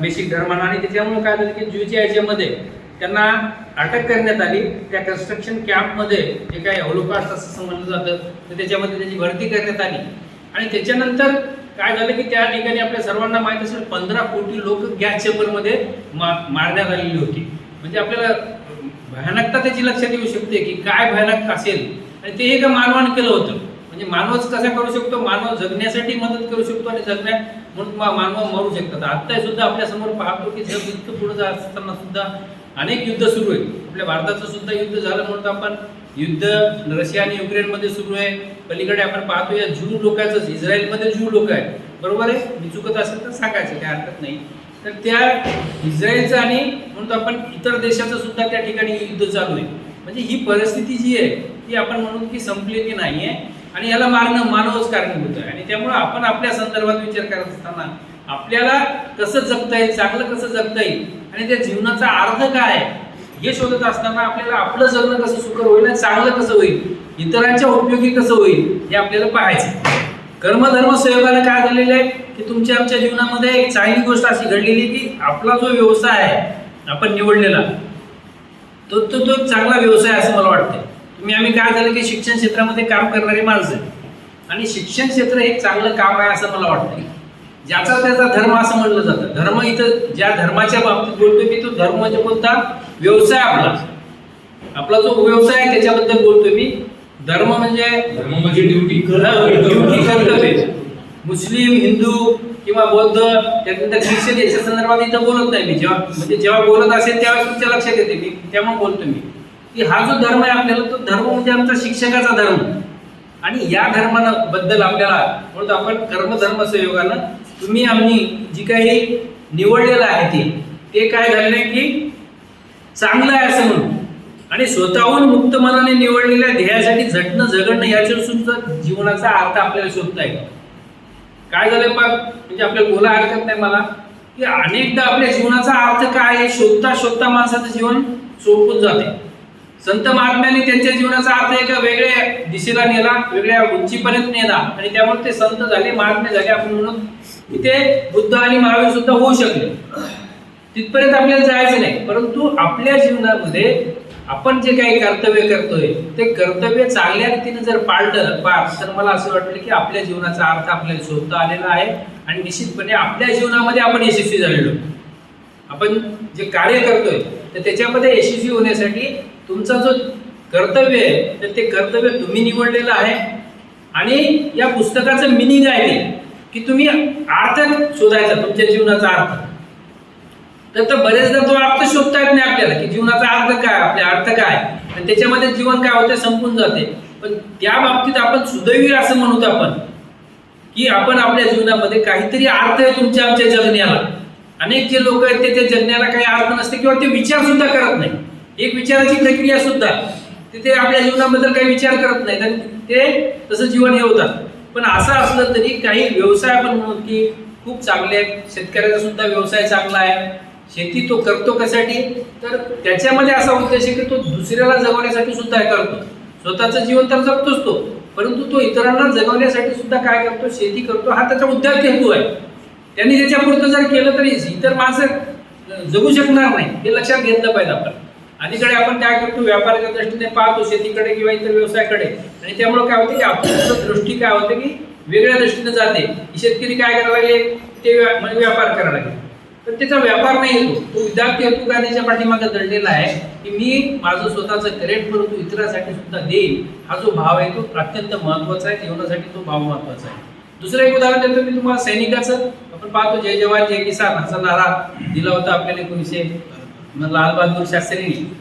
Basic धर्मानं. आणि त्याच्यामुळे काय झालं की ज्यूच्या याच्यामध्ये त्यांना अटक करण्यात आली. त्या कन्स्ट्रक्शन कॅम्पमध्ये जे काही असतं असं समजलं जातं. तर त्याच्यामध्ये त्याची भरती करण्यात आली. आणि त्याच्यानंतर काय झालं की त्या ठिकाणी आपल्या सर्वांना माहीत असेल पंधरा कोटी लोक गॅस चेंबरमध्ये मा मारण्यात आलेली होती. म्हणजे आपल्याला भयानकता त्याची लक्षात येऊ शकते की काय भयानक असेल. आणि ते एका मानवानं केलं होतं? म्हणजे मानवच कसा करू शकतो? मानव जगण्यासाठी मदत करू शकतो आणि जगण्या म्हणून मानव मरू शकतात. आता सुद्धा आपल्यासमोर पाहतो की जग इतकं पुढे जात असताना सुद्धा अनेक युद्ध सुरू आहेत. आपल्या भारताचं सुद्धा युद्ध झालं म्हणून आपण युद्ध रशिया आणि युक्रेनमध्ये सुरू आहे. पलीकडे आपण पाहतो या जून लोकांचं इस्रायलमध्ये जू लोक आहेत. बरोबर आहे? मी चुकत असेल तर सांगायचं काही हरकत नाही. तर त्या इस्रायलचं आणि म्हणून आपण इतर देशाचं सुद्धा त्या ठिकाणी युद्ध चालू आहे. म्हणजे ही परिस्थिती जी आहे ती आपण म्हणून की संपलेली नाही आहे आणि याला मारणं मानवच कारणीभूत आहे आणि त्यामुळं आपण आपल्या संदर्भात विचार करत असताना आपल्याला कसं जगता येईल चांगलं कसं जगता येईल आणि त्या जीवनाचा अर्थ काय आहे हे शोधत असताना आपल्याला आपलं जगणं कसं सुकर होईल आणि चांगलं कसं होईल इतरांच्या उपयोगी कसं होईल हे आपल्याला पाहायचं कर्मधर्म सहयोगाला काय झालेलं आहे की तुमच्या आमच्या जीवनामध्ये एक चांगली गोष्ट अशी घडलेली आहे की आपला जो व्यवसाय आहे आपण निवडलेला तो तो तो एक चांगला व्यवसाय असं मला वाटतं तुम्ही आम्ही काय झालं की शिक्षण क्षेत्रामध्ये काम करणारी माणसं आहे. आणि शिक्षण क्षेत्र हे एक चांगलं काम आहे असं मला वाटतं. ज्याचा त्याचा धर्म असं म्हटलं जातं. धर्म इथं ज्या धर्माच्या बाबतीत बोलतोय मी तो धर्म म्हणजे कोणता? व्यवसाय आपला. आपला जो व्यवसाय आहे त्याच्याबद्दल बोलतोय मी. धर्म म्हणजे धर्म म्हणजे ड्युटी ड्युटी कर्तव्य. मुस्लिम हिंदू किंवा बौद्ध त्यानंतर ख्रिश्चन याच्या संदर्भात इथं बोलत नाही मी. जेव्हा म्हणजे जेव्हा बोलत असेल त्यावेळेस तुमच्या लक्षात येते मी. त्यामुळे बोलतो मी. की हा जो धर्म आहे आपल्याला तो धर्म म्हणजे आमचा शिक्षकाचा धर्म. आणि या धर्मानं बद्दल आपल्याला म्हणतो आपण कर्मधर्म संयोगानं तुम्ही आम्ही जी काही निवडलेलं आहे ते ते काय झालेलं आहे की चांगलं आहे असं म्हणून. आणि स्वतःहून मुक्त मनाने निवडलेल्या ध्येयासाठी झटणं झगडणं याच्यावर सुद्धा जीवनाचा अर्थ आपल्याला शोधता येतो काय झालं पण म्हणजे आपल्याला बोला हरकत नाही मला की अनेकदा आपल्या जीवनाचा अर्थ काय आहे? शोधता शोधता माणसाचं जीवन सोपून जाते. संत महात्म्यांनी त्यांच्या जीवनाचा अर्थ एका वेगळ्या दिशेला नेला वेगळ्या उंचीपर्यंत नेला. आणि त्यामुळे ते संत झाले महात्मे झाले. आपण म्हणून इथे बुद्ध आणि महावीर सुद्धा होऊ शकले. तिथपर्यंत आपल्याला जायचं नाही. परंतु आपल्या जीवनामध्ये आपण जे काही कर्तव्य करतोय ते कर्तव्य चांगल्या रीतीने जर पाळलं पार तर मला असं वाटलं की आपल्या जीवनाचा अर्थ आपल्याला शोधता आलेला आहे. आणि निश्चितपणे आपल्या जीवनामध्ये आपण यशस्वी झालेलो. आपण जे कार्य करतोय तर त्याच्यामध्ये यशस्वी होण्यासाठी तुमचा जो कर्तव्य आहे तर ते कर्तव्य तुम्ही निवडलेलं आहे. आणि या पुस्तकाचं मिनिंग आहे ते की तुम्ही अर्थ शोधायचा तुमच्या जीवनाचा अर्थ. तर तर बरेचदा तो अर्थ शोधता येत नाही आपल्याला की जीवनाचा अर्थ काय आपले अर्थ काय. आणि त्याच्यामध्ये जीवन काय होते संपून जाते. पण त्या बाबतीत आपण सुदैवी असं म्हणतो आपण की आपण आपल्या जीवनामध्ये काहीतरी अर्थ आहे तुमच्या आमच्या जगण्याला. अनेक जे लोक आहेत ते त्या जगण्याला काही अर्थ नसते किंवा ते विचार सुद्धा करत नाही एक विचाराची प्रक्रिया सुद्धा. तिथे आपल्या जीवनाबद्दल काही विचार करत नाहीत आणि ते तसं जीवन हे होतात. पण असं असलं तरी काही व्यवसाय आपण म्हणू की खूप चांगले आहेत. शेतकऱ्याचा सुद्धा व्यवसाय चांगला आहे. शेती तो करतो कशासाठी? तर त्याच्यामध्ये असा उद्देश आहे की तो दुसऱ्याला जगवण्यासाठी सुद्धा हे करतो. स्वतःचं जीवन तर जगतोच तो. परंतु तो इतरांना जगवण्यासाठी सुद्धा काय करतो? शेती करतो. हा त्याचा उद्योग हेतू आहे. त्यांनी त्याच्यापुरतं जर केलं तरी इतर माणसं जगू शकणार नाही. हे लक्षात घेतलं पाहिजे आपण. अलीकडे आपण काय करतो व्यापाराच्या दृष्टीने पाहतो शेतीकडे किंवा इतर व्यवसायाकडे. आणि त्यामुळे काय होते की आपली दृष्टी काय होते की वेगळ्या दृष्टीने जाते. शेतकरी काय करायला लागले? ते म्हणजे व्यापार करायला लागले. तर त्याचा व्यापार नाही येतो तो विद्यार्थी हेतू गांधीच्या पाठीमागे दडलेला आहे की मी माझं स्वतःचं करेट परंतु इतरांसाठी सुद्धा देईल हा जो भाव आहे तो अत्यंत महत्त्वाचा आहे. जीवनासाठी तो भाव महत्त्वाचा आहे. दुसरं एक उदाहरण देतो मी तुम्हाला सैनिकाचं. आपण पाहतो जय जवान जय किसान असा नारा दिला होता आपल्याला एकोणीसशे लाल बहादूर शास्त्रींनी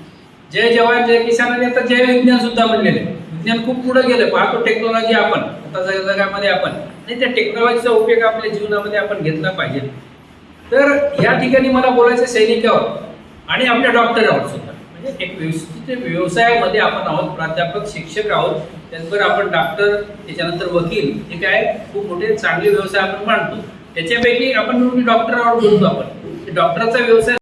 जय जवान जय किसानाने आता जय विज्ञान सुद्धा म्हणलेले. विज्ञान खूप पुढे गेलं पाहतो टेक्नॉलॉजी आपण. आता जगामध्ये आपण. आणि त्या टेक्नॉलॉजीचा उपयोग आपल्या जीवनामध्ये आपण घेतला पाहिजे. तर या ठिकाणी मला बोलायचं सैनिकावर आणि आपल्या डॉक्टरावर सुद्धा. म्हणजे एक व्यवस्थित व्यवसायामध्ये आपण आहोत प्राध्यापक शिक्षक आहोत. त्याचबरोबर आपण डॉक्टर त्याच्यानंतर वकील हे काय खूप मोठे चांगले व्यवसाय आपण मानतो. त्याच्यापैकी आपण डॉक्टरावर बोलतो आपण. डॉक्टरचा व्यवसाय